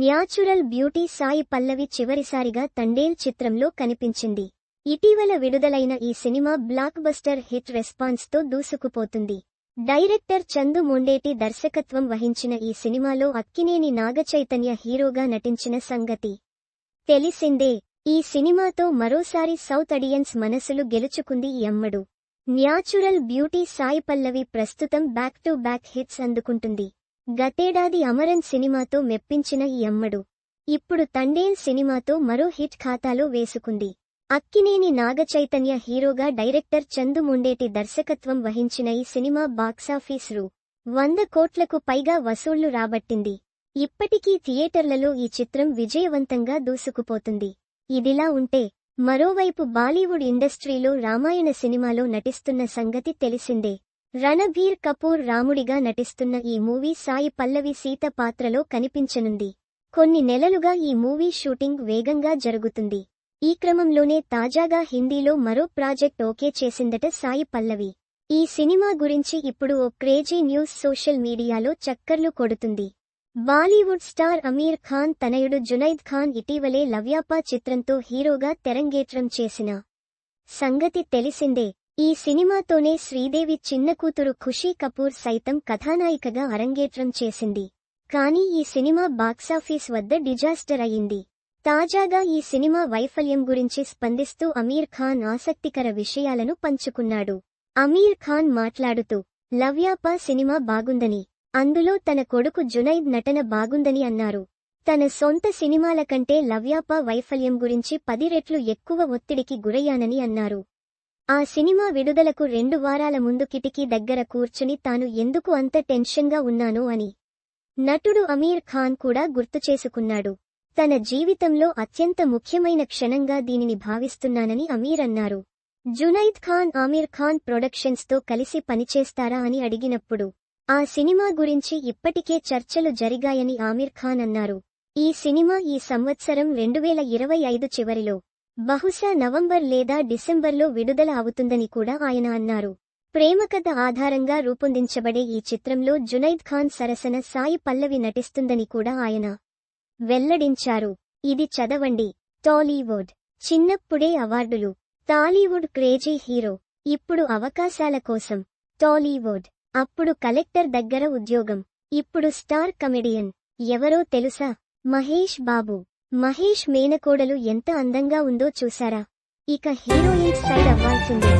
Natural beauty Sai Pallavi చివరిసారిగా తండేల్ చిత్రంలో కనిపించింది. ఇటీవల విడుదలైన ఈ సినిమా బ్లాక్ బస్టర్ హిట్ రెస్పాన్స్తో దూసుకుపోతుంది. డైరెక్టర్ చందు మొండేటి దర్శకత్వం వహించిన ఈ సినిమాలో అక్కినేని నాగచైతన్య హీరోగా నటించిన సంగతి. తెలిసిందే ఈ సినిమాతో మరోసారి సౌత్ అడియన్స్ మనసులు గెలుచుకుంది ఈ అమ్మడు. న్యాచురల్ బ్యూటీ సాయి పల్లవి ప్రస్తుతం బ్యాక్ టు బ్యాక్ హిట్స్ అందుకుంటుంది. గతేడాది అమరన్ సినిమాతో మెప్పించిన ఈ అమ్మడు. ఇప్పుడు తండేల్ సినిమాతో మరో హిట్ ఖాతాలో వేసుకుంది. అక్కినేని నాగచైతన్య హీరోగా డైరెక్టర్ చందు ముండేటి దర్శకత్వం వహించిన ఈ సినిమా బాక్సాఫీస్ రూ. వంద కోట్లకు పైగా వసూళ్ళు రాబట్టింది. ఇప్పటికీ థియేటర్లలో ఈ చిత్రం విజయవంతంగా దూసుకుపోతుంది. ఇదిలా ఉంటే మరోవైపు బాలీవుడ్ ఇండస్ట్రీలో రామాయణ సినిమాలో నటిస్తున్న సంగతి తెలిసిందే. రణబీర్ కపూర్ రాముడిగా నటిస్తున్న ఈ మూవీ సాయి పల్లవి సీత పాత్రలో కనిపించనుంది. కొన్ని నెలలుగా ఈ మూవీ షూటింగ్ వేగంగా జరుగుతుంది. ఈ క్రమంలోనే తాజాగా హిందీలో మరో ప్రాజెక్ట్ ఓకే చేసిందట సాయి పల్లవి. ఈ సినిమా గురించి ఇప్పుడు ఓ క్రేజీ న్యూస్ సోషల్ మీడియాలో చక్కర్లు కొడుతుంది. బాలీవుడ్ స్టార్ అమీర్ ఖాన్ తనయుడు జునైద్ ఖాన్ ఇటీవలే లవ్యాపా చిత్రంతో హీరోగా తెరంగేట్రం చేసిన సంగతి తెలిసిందే. ఈ సినిమాతోనే శ్రీదేవి చిన్న కూతురు ఖుషీ కపూర్ సైతం కథానాయికగా అరంగేట్రం చేసింది. కానీ ఈ సినిమా బాక్సాఫీస్ వద్ద డిజాస్టర్ అయింది తాజాగా ఈ సినిమా వైఫల్యం గురించి స్పందిస్తూ అమీర్ ఖాన్ ఆసక్తికర విషయాలను పంచుకున్నాడు. అమీర్ ఖాన్ మాట్లాడుతూ లవ్యాపా సినిమా బాగుందని అందులో తన కొడుకు జునైద్ నటన బాగుందని అన్నారు. తన సొంత సినిమాల కంటే లవ్యాపా వైఫల్యం గురించి పది రెట్లు ఎక్కువ ఒత్తిడికి గురయ్యానని అన్నారు. ఆ సినిమా విడుదలకు రెండు వారాల ముందు కిటికీ దగ్గర కూర్చుని తాను ఎందుకు అంత టెన్షన్గా ఉన్నానో అని. నటుడు అమీర్ ఖాన్ కూడా గుర్తు చేసుకున్నాడు. తన జీవితంలో అత్యంత ముఖ్యమైన క్షణంగా దీనిని భావిస్తున్నానని అమీర్ అన్నారు. జునైద్ ఖాన్ ఆమీర్ ఖాన్ ప్రొడక్షన్స్తో కలిసి పనిచేస్తారా అని అడిగినప్పుడు ఆ సినిమా గురించి ఇప్పటికే చర్చలు జరిగాయని ఆమీర్ ఖాన్ అన్నారు. ఈ సినిమా ఈ సంవత్సరం రెండువేల ఇరవై ఐదు చివరిలో బహుశా నవంబర్ లేదా డిసెంబర్లో విడుదల అవుతుందని కూడా ఆయన అన్నారు. ప్రేమకథ ఆధారంగా రూపొందించబడే ఈ చిత్రంలో జునైద్ ఖాన్ సరసన సాయి పల్లవి నటిస్తుందని కూడా ఆయన వెల్లడించారు. ఇది చదవండి. టాలీవుడ్. చిన్నప్పుడే అవార్డులు. Tollywood crazy hero. ఇప్పుడు అవకాశాల కోసం. టాలీవుడ్. అప్పుడు కలెక్టర్ దగ్గర ఉద్యోగం. ఇప్పుడు స్టార్ కమెడియన్. ఎవరో తెలుసా? మహేష్ బాబు. మహేష్ మేనకోడలు ఎంత అందంగా ఉందో చూసారా. ఇక హీరోయిన్ సైడ్ అవ్వాల్సిందే.